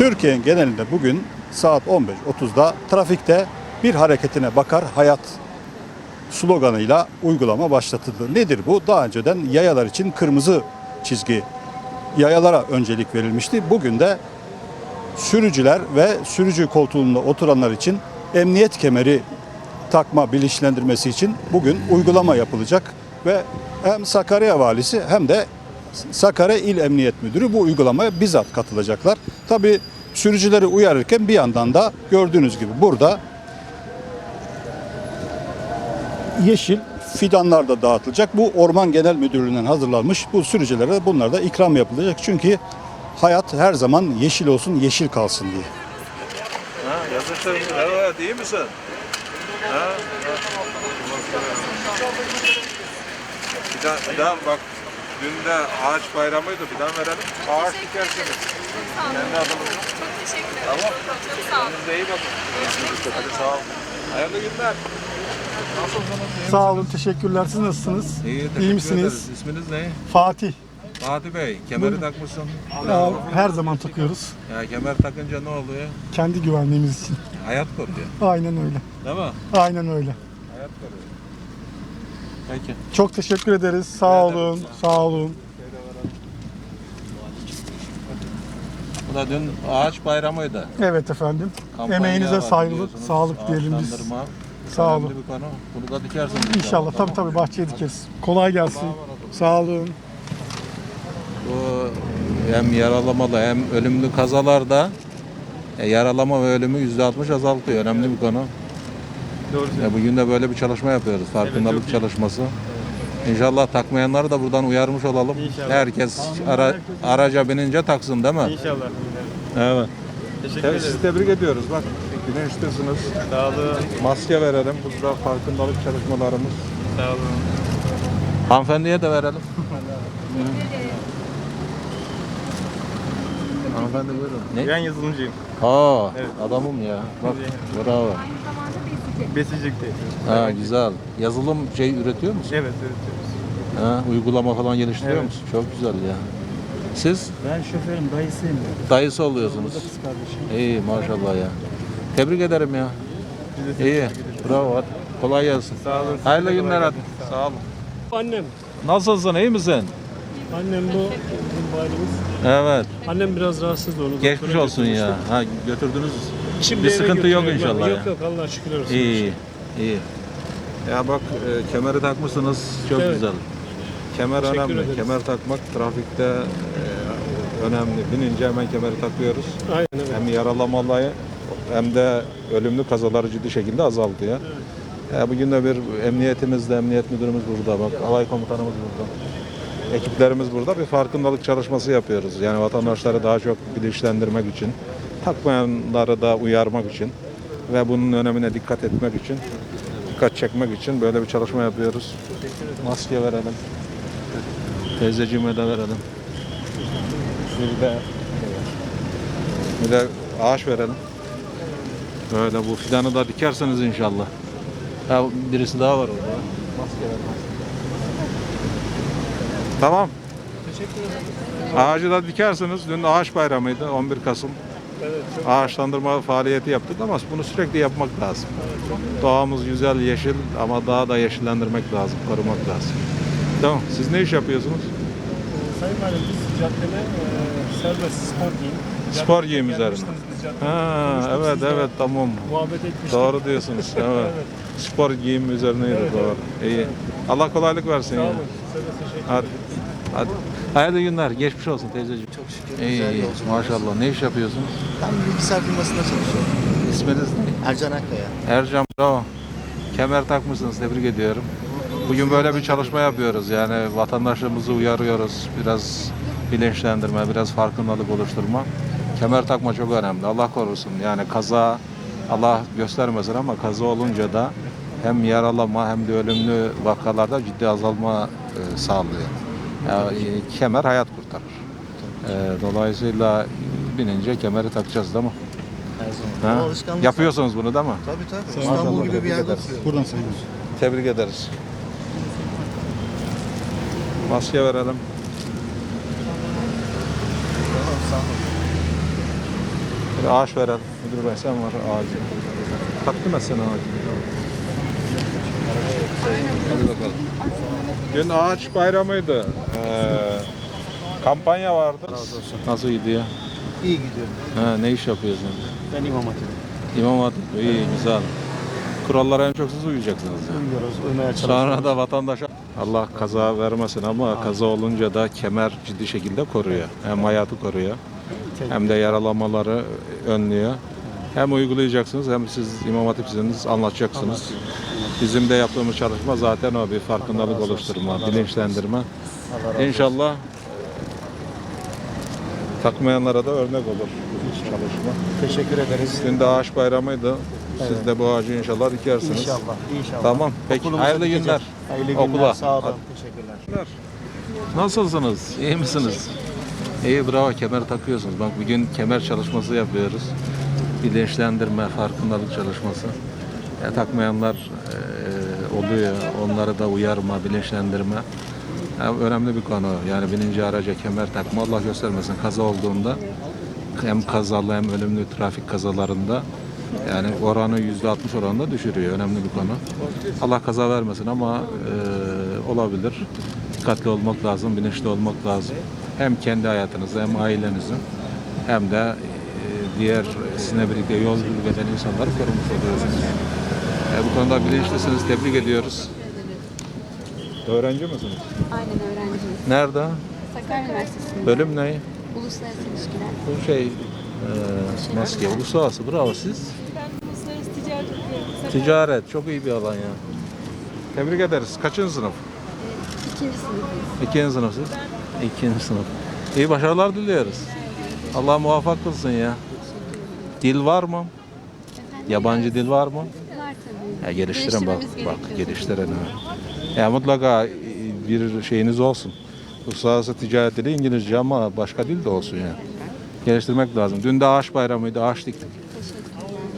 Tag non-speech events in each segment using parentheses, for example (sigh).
Türkiye'nin genelinde bugün saat 15.30'da trafikte bir hareketine bakar hayat sloganıyla uygulama başlatıldı. Nedir bu? Daha önceden yayalar için kırmızı çizgi yayalara öncelik verilmişti. Bugün de sürücüler ve sürücü koltuğunda oturanlar için emniyet kemeri takma bilinçlendirmesi için bugün uygulama yapılacak ve hem Sakarya valisi hem de Sakarya İl Emniyet Müdürü bu uygulamaya bizzat katılacaklar. Tabi sürücüleri uyarırken bir yandan da gördüğünüz gibi burada yeşil fidanlar da dağıtılacak. Bu Orman Genel Müdürlüğü'nden hazırlanmış. Bu sürücülere bunlar da ikram yapılacak. Çünkü hayat her zaman yeşil olsun, yeşil kalsın diye. Ha, yazıştın. Evet, iyi misin? Ha? Bir daha, bir daha bak. Dün de ağaç bayramıydı. Bir daha verelim. Ağaç dikersiniz. Kendi adımıza. Çok teşekkür ederim. Tamam. Çok sağ olun. Kendinize iyi bakın. Hadi sağ ol. Hayırlı günler. Nasılsınız? Sağ olun, teşekkürler. Siz nasılsınız? İyi, teşekkür İyi misiniz? ederiz. İsminiz ne? Fatih. Fatih Bey, kemeri takmışsın. Ya, her zaman takıyoruz. Ya kemer takınca ne oluyor? Kendi güvenliğimiz için. Hayat koruyor. Aynen öyle. Değil mi? Aynen öyle. Hayat koruyor. Peki. Çok teşekkür ederiz. Sağ olun. Sağ olun. Bu da dün ağaç bayramıydı. Evet efendim. Kampanya Emeğinize var sağlık, biliyorsunuz. sağlık diyelim biz. Ağaçlandırma Sağ önemli olun. bir konu. Bunu da dikersiniz. İnşallah. Tabii tabii bahçeye dikeriz. Kolay gelsin. Sağ olun. Bu hem yaralamalı hem ölümlü kazalarda e, yaralama ve ölümü %60 azaltıyor. Önemli bir konu. Doğru Ya bugün de böyle bir çalışma yapıyoruz. Farkındalık çalışması. İnşallah takmayanları da buradan uyarmış olalım. İnşallah. Herkes ara, araca binince taksın değil mi? İnşallah. Evet. Teşekkür ederiz. sizi tebrik ediyoruz. Bak güneştesiniz. Sağ olun. Maske verelim. Burada farkındalık çalışmalarımız. Sağ olun. Hanımefendiye de verelim. (laughs) Hanımefendi buyurun. Ne? Ben yazılımcıyım. Aa, Evet. adamım ya. Bak, bravo. Besicilikte. Ha, güzel. Yazılım şey üretiyor musun? Evet, üretiyoruz. Ha, uygulama falan geliştiriyor Evet. musun? Çok güzel ya. Siz Ben şoförüm, dayısıyım. dayısı oluyorsunuz. Kız kardeşim. İyi maşallah ya. Tebrik ederim ya. Biz de İyi. Bravo. Kolay gelsin. Sağ olun. Hayırlı günler hadi. Sağ olun. Annem. Nasılsın? iyi misin? Annem bu bizim valimiz. Evet. Annem biraz rahatsızdı onu. Geçmiş doktora olsun ya. Ha götürdünüz. Şimdi Bir eve sıkıntı yok götürüyorum ben. inşallah Yok ya. yok Allah şükür olsun. İyi. iyi. Ya bak e, kemeri takmışsınız. Çok Evet. güzel. Kemer Teşekkür önemli. ederiz. Kemer takmak trafikte e, önemli. Binince hemen kemeri takıyoruz. Aynen evet. Hem yaralamalayı hem de ölümlü kazaları ciddi şekilde azaltıyor. Ya bugün de bir emniyetimiz de emniyet müdürümüz burada bak. Alay komutanımız burada. Ekiplerimiz burada bir farkındalık çalışması yapıyoruz. Yani vatandaşları daha çok bilinçlendirmek için, takmayanları da uyarmak için ve bunun önemine dikkat etmek için, dikkat çekmek için böyle bir çalışma yapıyoruz. Maske verelim. Teyzeciğime de verelim. Bir de bir de ağaç verelim. Böyle bu fidanı da dikerseniz inşallah. Ha, birisi daha var orada. Maske ver. Tamam. Ağacı da dikersiniz. Dün ağaç bayramıydı 11 Kasım. Ağaçlandırma faaliyeti yaptık ama bunu sürekli yapmak lazım. Doğamız güzel, yeşil ama daha da yeşillendirmek lazım, korumak lazım. Tamam. Siz ne iş yapıyorsunuz? Sayın Valim biz caddede e, serbest spor giyim. Spor giyim caddede. Ha, evet evet tamam. Muhabbet etmiştik. Doğru diyorsunuz. (laughs) Evet. Evet. Spor giyim üzerineydi Evet, doğru. İyi. Allah kolaylık versin. Sağ olun. Size de teşekkür Hadi. Hadi. Hayırlı günler. Geçmiş olsun teyzeciğim. İyi, güzel iyi. yolculuk. Maşallah. Ne iş yapıyorsunuz? Ben bilgisayar firmasında çalışıyorum. İsminiz ne? Ercan Akkaya. Ercan bravo. Kemer takmışsınız. Tebrik ediyorum. Bugün böyle bir çalışma yapıyoruz. Yani vatandaşlarımızı uyarıyoruz. Biraz bilinçlendirme, biraz farkındalık oluşturma. Kemer takma çok önemli. Allah korusun. Yani kaza Allah göstermesin ama kaza olunca da hem yaralama hem de ölümlü vakalarda ciddi azalma e, sağlıyor. Yani, e, kemer hayat kurtarır. E, dolayısıyla binince kemeri takacağız değil mi? Her zaman. Ha? O alışkanlık. Yapıyorsunuz bunu değil mi? Tabii tabii. Maşallah, İstanbul gibi bir tebrik yerde ederiz. Buradan sayıyoruz. Tebrik ederiz. Maske verelim. Tamam, sağ. Bir ağaç veren müdür bey sen var ağacı. Takdim etsene ağacı. Hadi bakalım. Dün ağaç bayramıydı. Ee, kampanya vardı. Nasıl gidiyor? İyi gidiyor. Ha, ne iş yapıyorsun? Ben İmam Hatip. İmam Hatip. İyi, güzel. Kurallara en çok siz uyacaksınız. yani. Uyuyoruz, uyumaya Sonra da vatandaşa Allah kaza vermesin ama kaza olunca da kemer ciddi şekilde koruyor. Hem hayatı koruyor hem de yaralamaları önlüyor. Hem uygulayacaksınız hem siz İmam Hatipsiniz anlatacaksınız. Bizim de yaptığımız çalışma zaten o bir farkındalık oluşturma, bilinçlendirme. İnşallah takmayanlara da örnek olur bu çalışma. Teşekkür ederiz. Dün de ağaç bayramıydı. Siz de bu ağacı inşallah dikersiniz. İnşallah, inşallah. Tamam. Peki. Okulumuza Hayırlı gideceğiz. günler. Hayırlı günler. Okula. Sağ olun. Teşekkürler. Nasılsınız? İyi misiniz? İyi bravo kemer takıyorsunuz. Bak bugün kemer çalışması yapıyoruz. Bilinçlendirme, farkındalık çalışması. Ya, takmayanlar eee, oluyor. Onları da uyarma, bilinçlendirme. Ya, önemli bir konu. Yani bininci araca kemer takma Allah göstermesin. Kaza olduğunda hem kazalı hem ölümlü trafik kazalarında yani oranı yüzde 60 oranında düşürüyor. Önemli bir konu. Allah kaza vermesin ama eee, olabilir. Dikkatli olmak lazım, bilinçli olmak lazım. Hem kendi hayatınızı hem ailenizin hem de eee, diğer sizinle birlikte yolculuk eden insanları korumuş oluyorsunuz. E, bu konuda bilinçlisiniz. Tebrik ediyoruz. Öğrenci misiniz? Aynen öğrenciyim. Nerede? Sakarya Üniversitesi'nde. Bölüm ne? Uluslararası ilişkiler. Bu şey eee maske, uluslararası. Bravo siz. Ben uluslararası ticaret okuyorum. Ticaret çok iyi bir alan ya. Tebrik ederiz. Kaçıncı sınıf? İkinci sınıfıyız. İkinci sınıf siz? İkinci sınıf. İyi başarılar diliyoruz. Allah muvaffak kılsın ya. Dil var mı? Efendim, Yabancı dil var mı? Var tabii. Ya geliştirin bak. Bak geliştirin. ha. Ya mutlaka bir şeyiniz olsun. Uluslararası ticaret dili İngilizce ama başka dil de olsun ya. Geliştirmek lazım. Dün de ağaç bayramıydı. Ağaç diktik.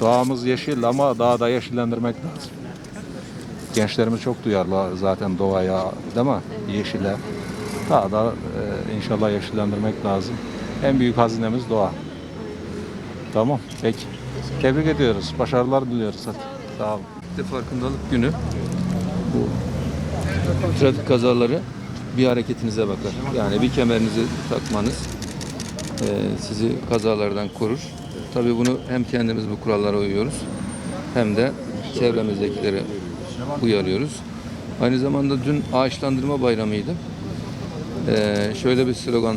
Doğamız yeşil ama daha da yeşillendirmek lazım. Gençlerimiz çok duyarlı zaten doğaya, değil mi? Yeşile. Daha da e, inşallah yeşillendirmek lazım. En büyük hazinemiz doğa. Tamam, peki. Tebrik ediyoruz. Başarılar diliyoruz. Hadi. Sağ olun. farkındalık günü. Bu trafik kazaları bir hareketinize bakar. Yani bir kemerinizi takmanız e, sizi kazalardan korur. Tabii bunu hem kendimiz bu kurallara uyuyoruz hem de çevremizdekileri uyarıyoruz. Aynı zamanda dün ağaçlandırma bayramıydı. E, şöyle bir slogan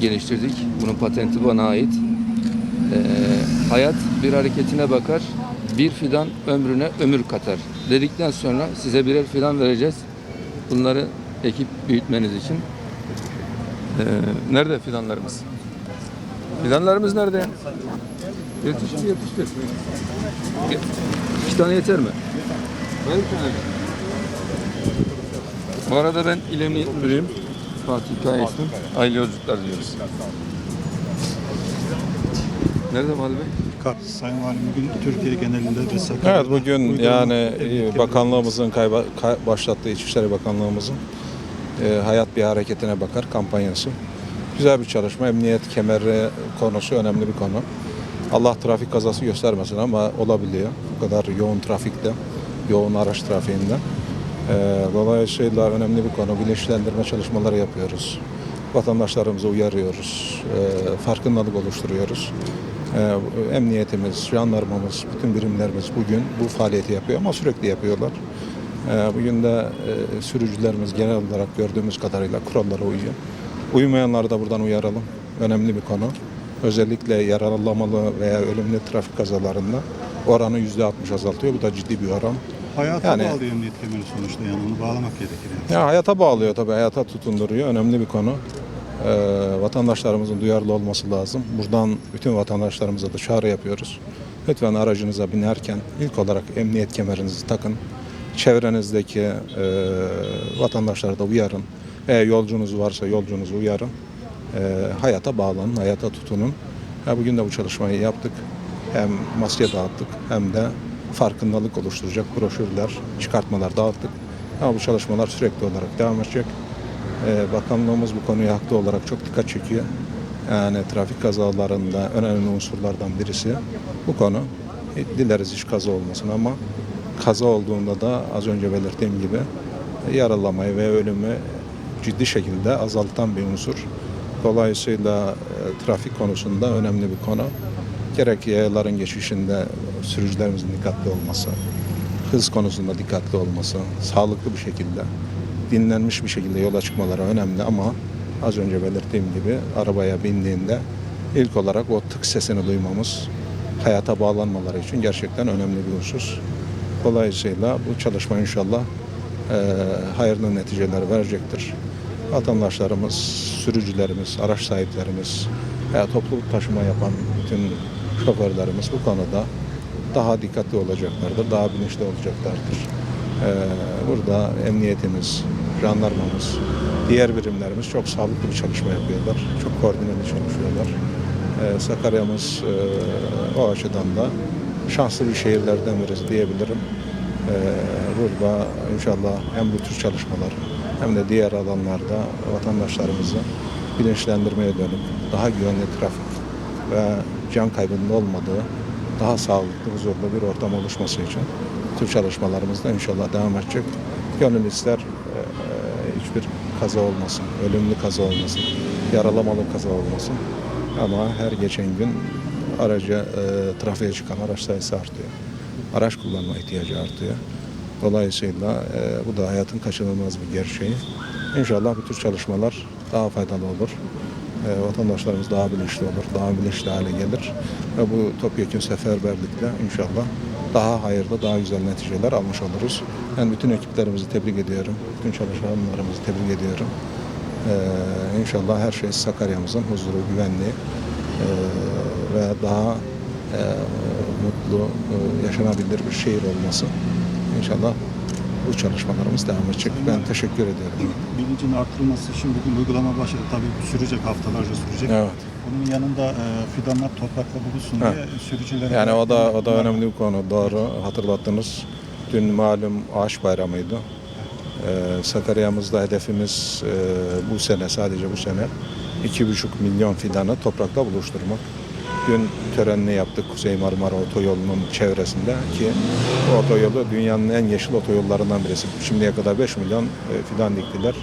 geliştirdik. Bunun patenti bana ait. Ee, hayat bir hareketine bakar, bir fidan ömrüne ömür katar. Dedikten sonra size birer fidan vereceğiz. Bunları ekip büyütmeniz için. Ee, nerede fidanlarımız? Fidanlarımız nerede? Yetiştir, yetiştir. İki tane yeter mi? Tane. Bu arada ben İl Emniyet Müdürüyüm. Fatih Kayas'ın aile yolculuklar diyoruz. Nerede Mahal Bey? Kart Sayın Valim bugün Türkiye genelinde ve Sakarya'da Evet bugün yani e, bakanlığımızın kayba, kay- başlattığı İçişleri Bakanlığımızın e, hayat bir hareketine bakar kampanyası. Güzel bir çalışma. Emniyet kemeri konusu önemli bir konu. Allah trafik kazası göstermesin ama olabiliyor. Bu kadar yoğun trafikte, yoğun araç trafiğinde. E, dolayısıyla önemli bir konu. Bilinçlendirme çalışmaları yapıyoruz. Vatandaşlarımızı uyarıyoruz. E, farkındalık oluşturuyoruz. Ee, Emniyetimiz, jandarmamız, bütün birimlerimiz bugün bu faaliyeti yapıyor ama sürekli yapıyorlar. Ee, Bugün de e, sürücülerimiz genel olarak gördüğümüz kadarıyla kurallara uyuyor. Uymayanları da buradan uyaralım. Önemli bir konu. Özellikle yaralamalı veya ölümlü trafik kazalarında oranı %60 azaltıyor. Bu da ciddi bir oran. Hayata Yani- bağlı emniyet kemeri sonuçta yani onu bağlamak gerekir. Yani. Ya hayata bağlıyor tabii, hayata tutunduruyor. Önemli bir konu. Ee, vatandaşlarımızın duyarlı olması lazım. Buradan bütün vatandaşlarımıza da çağrı yapıyoruz. Lütfen aracınıza binerken ilk olarak emniyet kemerinizi takın. Çevrenizdeki e, vatandaşları da uyarın. Eğer yolcunuz varsa yolcunuzu uyarın. Ee, hayata bağlanın, hayata tutunun. Ya bugün de bu çalışmayı yaptık. Hem maske dağıttık hem de farkındalık oluşturacak broşürler, çıkartmalar dağıttık. Ama bu çalışmalar sürekli olarak devam edecek. Ee, bakanlığımız bu konuya haklı olarak çok dikkat çekiyor. Yani trafik kazalarında önemli unsurlardan birisi bu konu. E, Dileriz hiç kaza olmasın ama kaza olduğunda da az önce belirttiğim gibi yaralamayı ve ölümü ciddi şekilde azaltan bir unsur. Dolayısıyla e, trafik konusunda önemli bir konu. Gerek yayaların geçişinde sürücülerimizin dikkatli olması, hız konusunda dikkatli olması, sağlıklı bir şekilde, dinlenmiş bir şekilde yola çıkmaları önemli ama az önce belirttiğim gibi arabaya bindiğinde ilk olarak o tık sesini duymamız hayata bağlanmaları için gerçekten önemli bir husus. Dolayısıyla bu çalışma inşallah eee hayırlı neticeler verecektir. Vatandaşlarımız, sürücülerimiz, araç sahiplerimiz veya toplu taşıma yapan bütün şoförlerimiz bu konuda daha dikkatli olacaklardır, daha bilinçli olacaklardır. Eee, burada emniyetimiz, jandarmamız, diğer birimlerimiz çok sağlıklı bir çalışma yapıyorlar. Çok koordineli çalışıyorlar. Eee, Sakarya'mız eee, o açıdan da şanslı bir şehirlerden birisi diyebilirim. Eee, burada inşallah hem bu tür çalışmalar hem de diğer alanlarda vatandaşlarımızı bilinçlendirmeye dönük daha güvenli trafik ve can kaybının olmadığı daha sağlıklı, huzurlu bir ortam oluşması için tür çalışmalarımız da inşallah devam edecek. Gönül ister kaza olmasın, ölümlü kaza olmasın, yaralamalı kaza olmasın. Ama her geçen gün araca, eee, trafiğe çıkan araç sayısı artıyor. Araç kullanma ihtiyacı artıyor. Dolayısıyla eee, bu da hayatın kaçınılmaz bir gerçeği. İnşallah bu tür çalışmalar daha faydalı olur. Eee, vatandaşlarımız daha bilinçli olur, daha bilinçli hale gelir. Ve bu topyekun seferberlikle inşallah daha hayırlı, daha güzel neticeler almış oluruz. Ben bütün ekiplerimizi tebrik ediyorum. Bütün çalışanlarımızı tebrik ediyorum. Ee, inşallah her şey Sakarya'mızın huzuru, güvenliği ee, ve daha e, mutlu, e, yaşanabilir bir şehir olması. İnşallah bu çalışmalarımız devam edecek. Ben teşekkür ediyorum. Bilincin artırılması için bugün uygulama başladı. Tabii sürecek, haftalarca sürecek. Evet. Bunun yanında e, fidanlar toprakla buluşsun diye sürücülere... Yani o da o da önemli bir konu. Doğru hatırlattınız. Dün malum ağaç bayramıydı. Ee, Sakarya'mızda hedefimiz e, bu sene sadece bu sene 2,5 milyon fidanı toprakla buluşturmak. Dün törenini yaptık Kuzey Marmara Otoyolu'nun çevresinde ki bu otoyolu dünyanın en yeşil otoyollarından birisi. Şimdiye kadar 5 milyon e, fidan diktiler.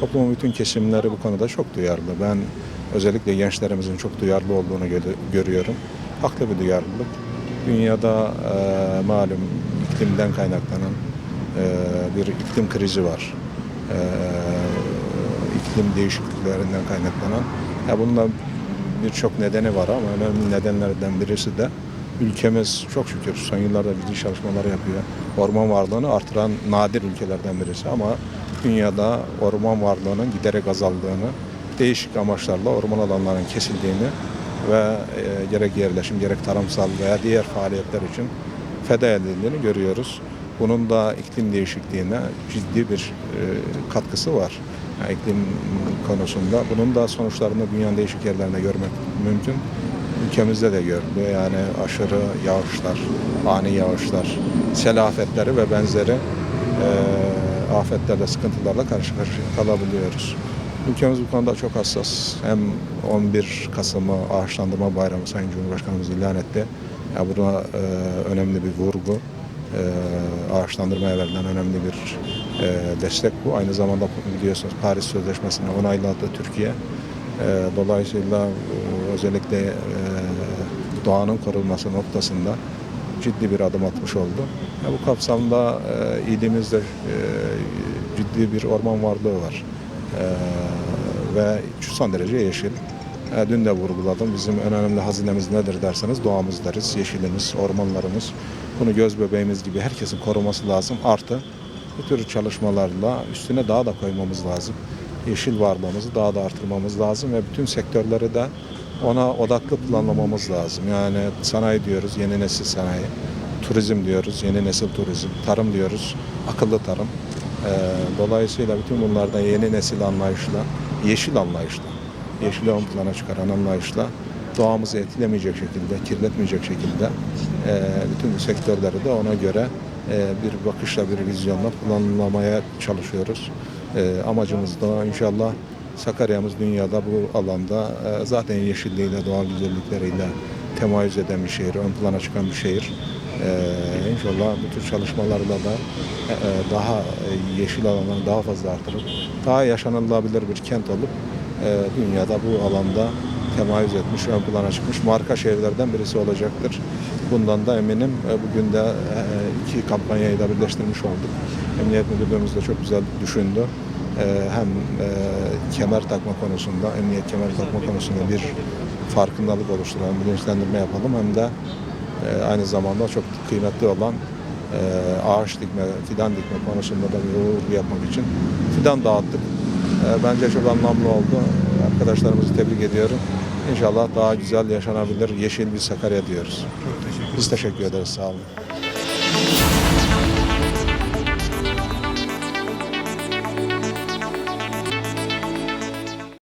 Toplumun bütün kesimleri bu konuda çok duyarlı. Ben özellikle gençlerimizin çok duyarlı olduğunu gö- görüyorum. Haklı bir duyarlılık. Dünyada e, malum iklimden kaynaklanan e, bir iklim krizi var. E, iklim değişikliklerinden kaynaklanan. Ya bunun da birçok nedeni var ama önemli nedenlerden birisi de ülkemiz çok şükür son yıllarda ciddi çalışmalar yapıyor. Orman varlığını artıran nadir ülkelerden birisi ama dünyada orman varlığının giderek azaldığını, değişik amaçlarla orman alanlarının kesildiğini ve e, gerek yerleşim gerek tarımsal veya diğer faaliyetler için feda edildiğini görüyoruz. Bunun da iklim değişikliğine ciddi bir e, katkısı var. Yani iklim konusunda. Bunun da sonuçlarını dünyanın değişik yerlerinde görmek mümkün. Ülkemizde de görülüyor. Yani aşırı yağışlar, ani yağışlar, sel afetleri ve benzeri e, afetlerle, sıkıntılarla karşı karşıya kalabiliyoruz. Ülkemiz bu konuda çok hassas. Hem 11 Kasım'ı ağaçlandırma bayramı Sayın Cumhurbaşkanımız ilan etti. Ya buna e, önemli bir vurgu. E, ağaçlandırmaya verilen önemli bir e, destek bu. Aynı zamanda biliyorsunuz Paris Sözleşmesi'ni onayladı Türkiye. E, dolayısıyla e, özellikle e, doğanın korunması noktasında ciddi bir adım atmış oldu. Ya bu kapsamda e, ilimizde e, ciddi bir orman varlığı var. E, ve son derece yeşil. E, dün de vurguladım. Bizim en önemli hazinemiz nedir derseniz doğamız deriz. Yeşilimiz, ormanlarımız. Bunu göz bebeğimiz gibi herkesin koruması lazım. Artı bu tür çalışmalarla üstüne daha da koymamız lazım. Yeşil varlığımızı daha da artırmamız lazım ve bütün sektörleri de ona odaklı planlamamız lazım. Yani sanayi diyoruz, yeni nesil sanayi. Turizm diyoruz, yeni nesil turizm. Tarım diyoruz, akıllı tarım. Ee, dolayısıyla bütün bunlardan yeni nesil anlayışla, yeşil anlayışla, yeşili ön plana çıkaran anlayışla doğamızı etkilemeyecek şekilde, kirletmeyecek şekilde e, bütün sektörleri de ona göre e, bir bakışla, bir vizyonla planlamaya çalışıyoruz. E, amacımız da inşallah Sakarya'mız dünyada bu alanda e, zaten yeşilliğiyle, doğal güzellikleriyle temayüz eden bir şehir, ön plana çıkan bir şehir. Ee, inşallah bu tür çalışmalarla da e, e, daha yeşil alanları daha fazla artırıp daha yaşanılabilir bir kent olup dünyada bu alanda temayüz etmiş, ön plana çıkmış marka şehirlerden birisi olacaktır. Bundan da eminim. E, Bugün de e, iki kampanyayı da birleştirmiş olduk. Emniyet Müdürlüğümüz de çok güzel düşündü. E, Hem e, kemer takma konusunda, emniyet kemer takma konusunda bir farkındalık oluşturalım, bilinçlendirme yapalım hem de e, aynı zamanda çok kıymetli olan e, ağaç dikme, fidan dikme konusunda da bir vurgu yapmak için fidan dağıttık. E, Bence çok anlamlı oldu. Arkadaşlarımızı tebrik ediyorum. İnşallah daha güzel yaşanabilir, yeşil bir Sakarya diyoruz. Biz teşekkür ederiz. Sağ olun.